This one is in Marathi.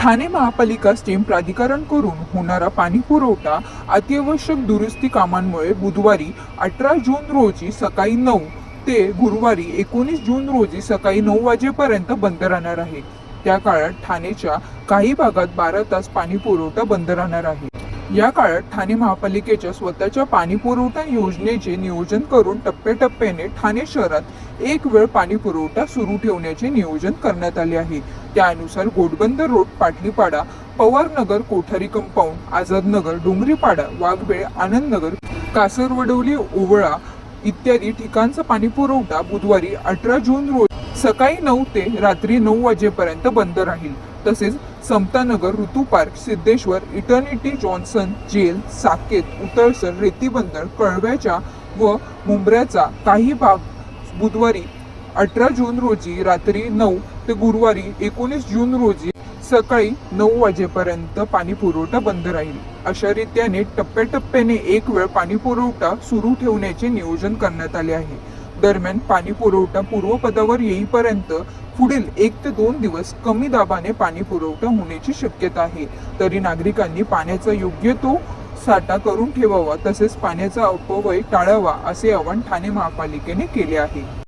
ठाणे महापालिका स्टेम प्राधिकरण करून होणारा पाणी पुरवठा अत्यावश्यक दुरुस्ती कामांमुळे बुधवारी अठरा जून रोजी सकाळी नऊ ते गुरुवारी एकोणीस जून रोजी सकाळी नऊ वाजेपर्यंत बंद राहणार आहे. त्या काळात ठाणेच्या काही भागात बारा तास पाणी पुरवठा बंद राहणार आहे. या काळात ठाणे महापालिकेच्या स्वतःच्या पाणी पुरवठा योजनेचे नियोजन करून टप्प्याटप्प्याने ठाणे शहरात एक वेळ पाणी पुरवठा सुरू ठेवण्याचे नियोजन करण्यात आले आहे. त्यानुसार गोटबंदर रोड पाटलीपाडा पवारनगर कोठारी कंपाऊंड आझादनगर डोंगरीपाडा वाघबेळ आनंदनगर कासरवडवली ओवळा इत्यादी ठिकाणचा पाणी पुरवठा बुधवारी अठरा जून रोज सकाळी नऊ ते रात्री नऊ वाजेपर्यंत बंद राहील. तसेच Samtanagar Ritu park Siddheshwar eternity Johnson jail Saket Uthalsar Retibunder कळव्याच्या व मुंबऱ्याचा काही भाग बुधवारी अठरा जून रोजी रात्री नऊ ते गुरुवारी एकोणीस जून रोजी सकाळी नऊ वाजेपर्यंत पाणी पुरवठा बंद राहील. अशा रीत्याने टप्प्याटप्प्याने एक वेळ पाणी पुरवठा सुरू ठेवण्याचे नियोजन करण्यात आले आहे. दरम्यान पाणी पुरवठा पूर्वपदावर येईपर्यंत पुढील एक ते दोन दिवस कमी दाबाने पाणी पुरवठा होण्याची शक्यता आहे. तरी नागरिकांनी पाण्याचा योग्य तो साठा करून ठेवावा तसेच पाण्याचा अपव्यय टाळावा असे आवाहन ठाणे महापालिकेने केले आहे.